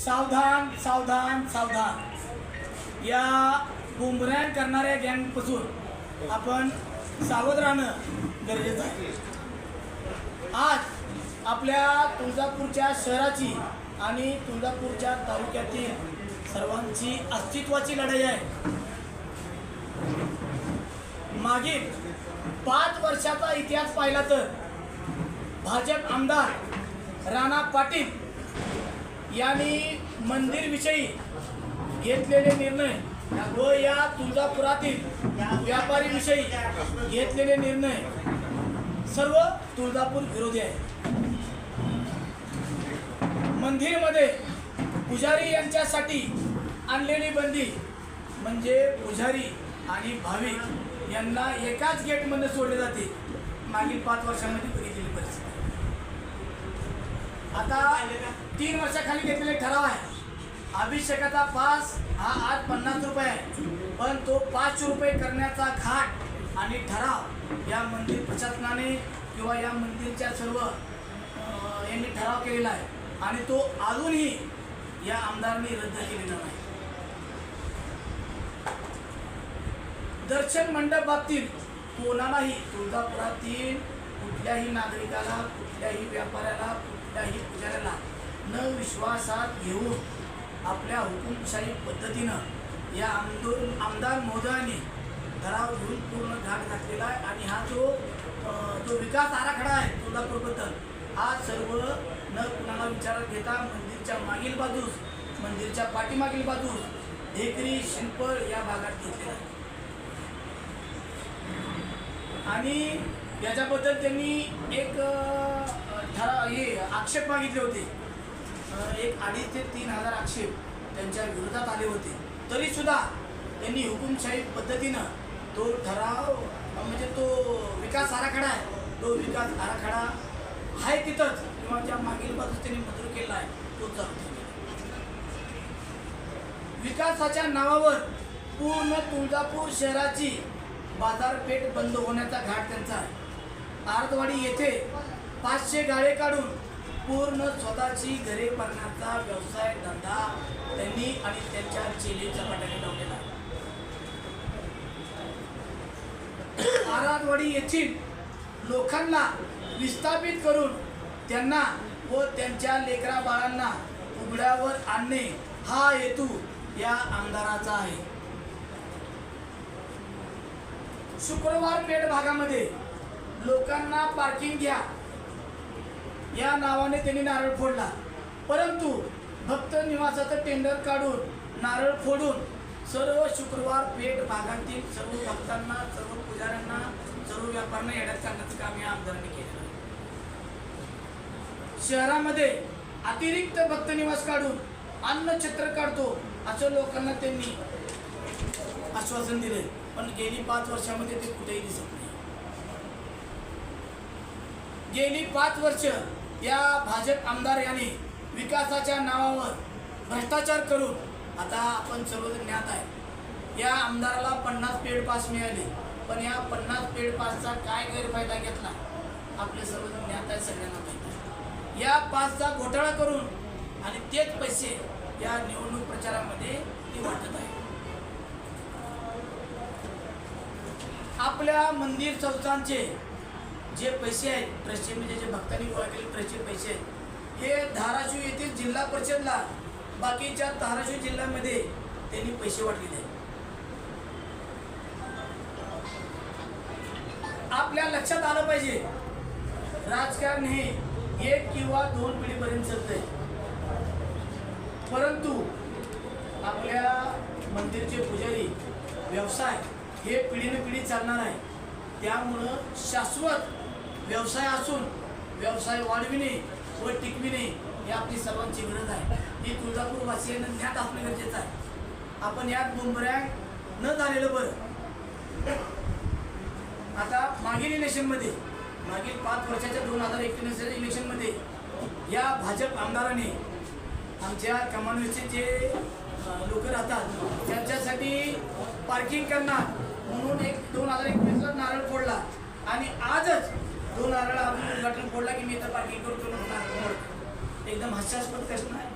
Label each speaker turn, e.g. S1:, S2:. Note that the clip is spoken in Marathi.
S1: सावधान सावधान सावधान. या बुमऱ्या करणाऱ्या गँगपासून आपण सावध राहणं गरजेचं आहे. आज आपल्या तुळजापूरच्या शहराची आणि तुळजापूरच्या तालुक्यातील सर्वांची अस्तित्वाची लढाई आहे. मागील पाच वर्षाचा इतिहास पाहिला तर भाजप आमदार राणा पाटील यांनी मंदिरविषयी घेतलेले निर्णय व या तुळजापुरातील व्यापारीविषयी घेतलेले निर्णय सर्व तुळजापूर विरोधी आहे मंदिरमध्ये पुजारी यांच्यासाठी आणलेली बंदी म्हणजे पुजारी आणि भाविक यांना एकाच गेटमध्ये सोडले जाते. मागील पाच वर्षांमध्ये आता तीन वर्षाखाली घेतलेले ठराव आहे. अभिषेकाचा पास हा आज पन्नास रुपये आहे. पण तो पाचशे रुपये करण्याचा घाट आणि ठराव या मंदिर प्रशासनाने किंवा या मंदिरच्या सर्व यांनी ठराव केलेला आहे. आणि तो अजूनही या आमदारांनी रद्द केलेला नाही. दर्शन मंडप बाबतीत कोणालाही तुळजापुरातील कुठल्याही नागरिकाला कुठल्याही व्यापाऱ्याला कुठल्याही पुजाऱ्याला न विश्वासात घेऊन आपल्या हुकुमशाही पद्धतीनं या आमदोर आमदार महोदयाने ठराव घेऊन पूर्ण घाट घातलेला आहे आणि हा जो जो विकास आराखडा आहे तुळजापूरबद्दल हा सर्व न कुणाला विचारात घेता मंदिरच्या मागील बाजूस मंदिरच्या पाठीमागील बाजूस ढेकरी शिंपळ या भागात घेतलेला आहे. आणि याच्याबद्दल त्यांनी एक आक्षेप मागितले होते. एक अडीच ते तीन हजार आक्षेप त्यांच्या विरोधात आले होते. तरी सुद्धा त्यांनी हुकुमशाही पद्धतीनं तो ठराव म्हणजे तो विकास आराखडा आहे तो विकास आराखडा आहे तिथंच किंवा ज्या मागील बाजूस त्यांनी मंजूर केला आहे तो चालतो विकासाच्या नावावर पूर्ण तुळजापूर शहराची बाजारपेठ बंद होण्याचा घाट त्यांचा आहे. आरतवाडी येथे पाचशे गाळे काढून पूर्ण स्वतःची घरे भरण्याचा व्यवसाय धंदा त्यांनी आणि त्यांच्या चेलीच्या पाठ्याने लावलेला आहे. येथील लोकांना विस्थापित करून त्यांना व त्यांच्या लेकरा बाळांना उघड्यावर आणणे हा हेतू या आमदाराचा आहे. शुक्रवार पेठ भागामध्ये लोकांना पार्किंग घ्या. या नावाने त्यांनी नारळ फोडला. परंतु भक्त निवासाचं टेंडर काढून नारळ फोडून सर्व शुक्रवार पेठ भागातील सर्व भक्तांना सर्व पुजाऱ्यांना सर्व व्यापाऱ्यांना येण्यात सांगण्याचं काम या आमदारांनी केलं शहरामध्ये अतिरिक्त भक्त निवास काढून अन्न छत्र काढतो असं लोकांना त्यांनी आश्वासन दिले पण गेली पाच वर्षामध्ये ते कुठेही दिसत नाही. गेली पाच वर्ष या भाजप आमदार यांनी विकासाच्या नावावर भ्रष्टाचार करून आता आपण सर्वजण ज्ञात आहे. या आमदाराला पन्नास पेड पास मिळाले पण या पन्नास पेड पासचा काय गैरफायदा घेतला? आपले सर्वजण ज्ञात आहे सगळ्यांना माहिती आहे. या पासचा घोटाळा करून आणि तेच पैसे या निवडणूक प्रचारामध्ये ते वाटत आहे. आपल्या मंदिर चौचांचे जे पैसे आहेत ट्रस्टचे म्हणजे जे भक्तांनी गोळा केले ट्रस्टचे पैसे आहेत हे धाराशिव येथील जिल्हा परिषदला बाकीच्या धाराशिव जिल्ह्यामध्ये त्यांनी पैसे वाटलेले आहेत. आपल्या लक्षात आलं पाहिजे राजकारण हे एक किंवा दोन पिढीपर्यंत चालतंय. परंतु आपल्या मंदिरचे पुजारी व्यवसाय हे पिढीने पिढी चालणार आहे. त्यामुळं शाश्वत व्यवसाय असून व्यवसाय वाढविणे व टिकविणे ही आपली सर्वांची गरज आहे. ही तुळजापूर वासियांना ज्ञात असणं गरजेचं आहे. आपण यात बुमऱ्याग न झालेलं बरं. आता मागील इलेक्शनमध्ये मागील पाच वर्षाच्या दोन हजार एकोणीसच्या इलेक्शनमध्ये या भाजप आमदाराने आमच्या कमानवीचे जे लोक राहतात त्यांच्यासाठी पार्किंग करणार म्हणून एक दोन हजार एकवीसला नारळ फोडला. आणि आजच दोन नारळ अजून उद्घाटन फोडला की मी तर पार्किंग करतो एकदम हास्यास्पद प्रश्न आहे.